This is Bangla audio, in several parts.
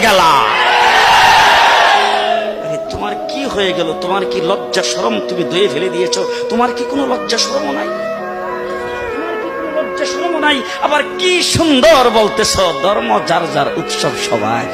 গেলা। তোমার কি হয়ে গেল? তোমার কি লজ্জা শরম তুমি দয়ে ফেলে দিয়েছ? তোমার কি কোনো লজ্জা শরম নাই? শরম নাই? আবার কি সুন্দর বলতেছ, ধর্ম যার যার উৎসব সবাই।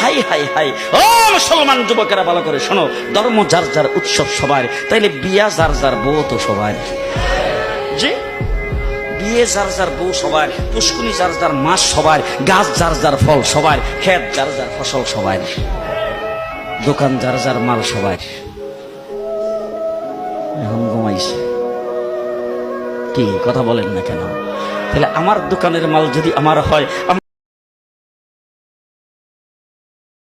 High high high. ও, মুসলমান যুবকেরা, ভালো করে শোনো, ধর্ম যার যার উৎসব সবার তাইলে বিয়া যার যার বউ তো সবার জি? বিয়ে যার যার বউ সবার পুষ্কুনি যার যার মাছ সবার, গাছ যার যার ফল সবার, ক্ষেত যার যার ফসল সবাই দোকান যার যার মাল সবাই এখন ঘুমাইছে। কি, কথা বলেন না কেন? তাহলে আমার দোকানের মাল যদি আমার হয়